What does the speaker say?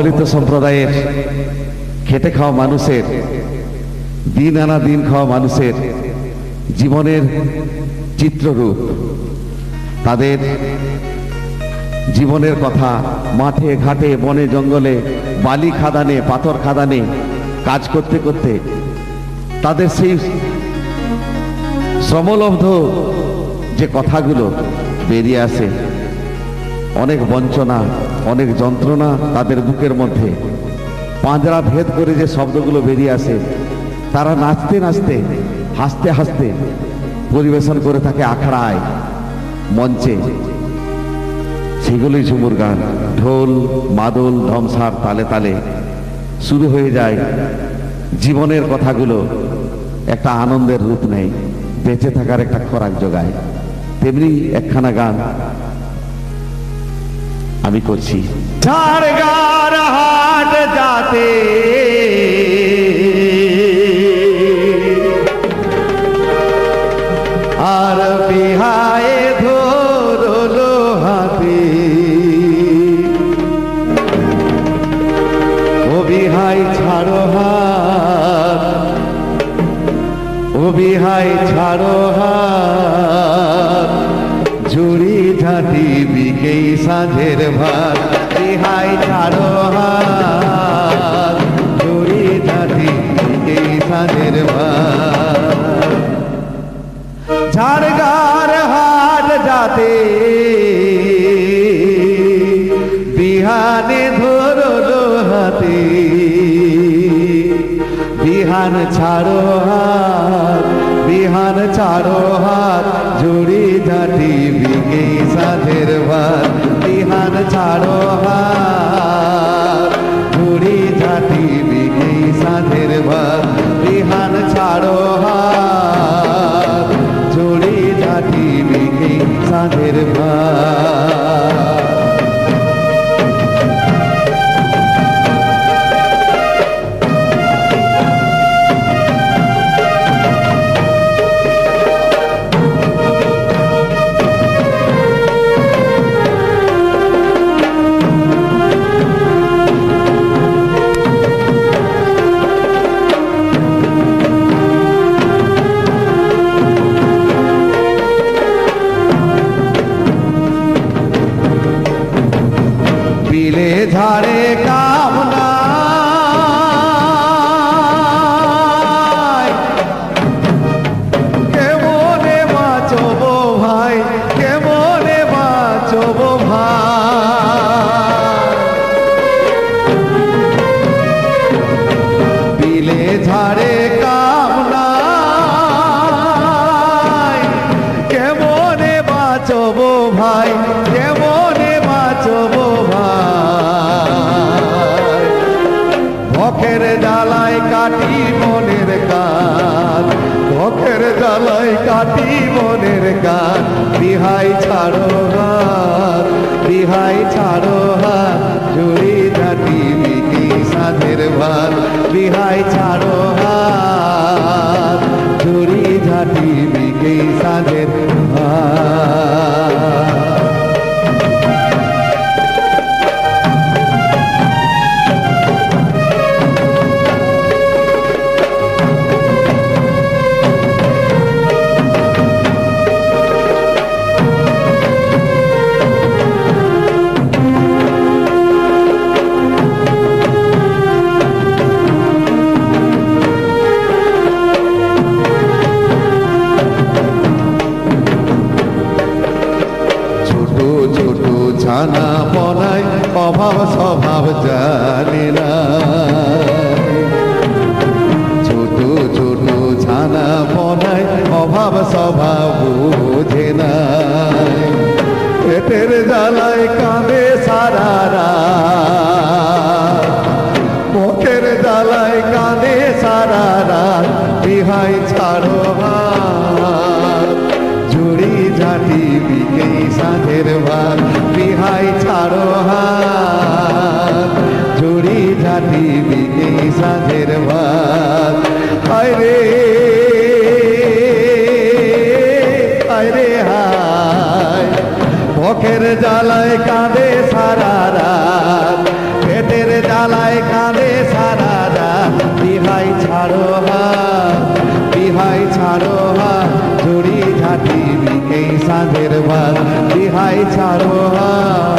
অবহেলিত সম্প্রদায়ের খেটে খাওয়া মানুষের, দিন আনা দিন খাওয়া মানুষের জীবনের চিত্ররূপ। তাদের জীবনের কথা মাঠে, ঘাটে, বনে, জঙ্গলে, বালি খাদানে, পাথর খাদানে কাজ করতে করতে তাদের সেই শ্রমলব্ধ যে কথাগুলো বেরিয়ে আসে, অনেক বঞ্চনা অনেক যন্ত্রণা তাদের বুকের মধ্যে। পাঁজরা ভেদ করে যে শব্দগুলো বেরিয়ে আসে, তারা নাচতে নাচতে, হাসতে হাসতে পরিবেশন করে থাকে আখড়ায়, মঞ্চে। সেগুলোই ঝুমুর গান। ঢোল, মাদল ধমসার তালে তালে শুরু হয়ে যায়। জীবনের কথাগুলো একটা আনন্দের রূপ নেয়, বেঁচে থাকার একটা খোরাক যোগায় তেমনি একখানা গান আমি করছি। হাট যাতে। আর বিহায় হাতে। বিহাই ছাড়ো হাত। ও বিহাই বিকেই সাঁঝের ভাত বিহাই ছাড়ো হাত। ঝুড়ি ঝাঁটি বিকেই সাঁঝের ভাত। ঝাড়গার হাট যাতে, বিহানে ধরলো হাতে বিহান ছাড়ো হাত বিহান চারো হাত, জুড়ি ঝাঁটি বিকে সাধের ভাত বিহান চারো হাত, জুড়ি ঝাঁটি বিকে সাধের ভাত বিহান চারো হাত, জুড়ি ঝাঁটি বিকে সাধের ভাত বিলে ভখের জ্বালায় কাটি মনের কান ভখের জ্বালায় কাটি মনের কান বিহাই ছাড়ো হাত বিহাই ছাড়ো জুড়ি ঝাঁটি বিকেই সাঁঝের ভাত। বিহাই, ছাড়ো জুড়ি ঝাঁটি বিকেই সাঁঝের ভাত। হায় রে হায় রে, হায়। মুখের জ্বালায় কাঁদে ঝুড়ি ঝাঁটি বিকেই সাঁঝের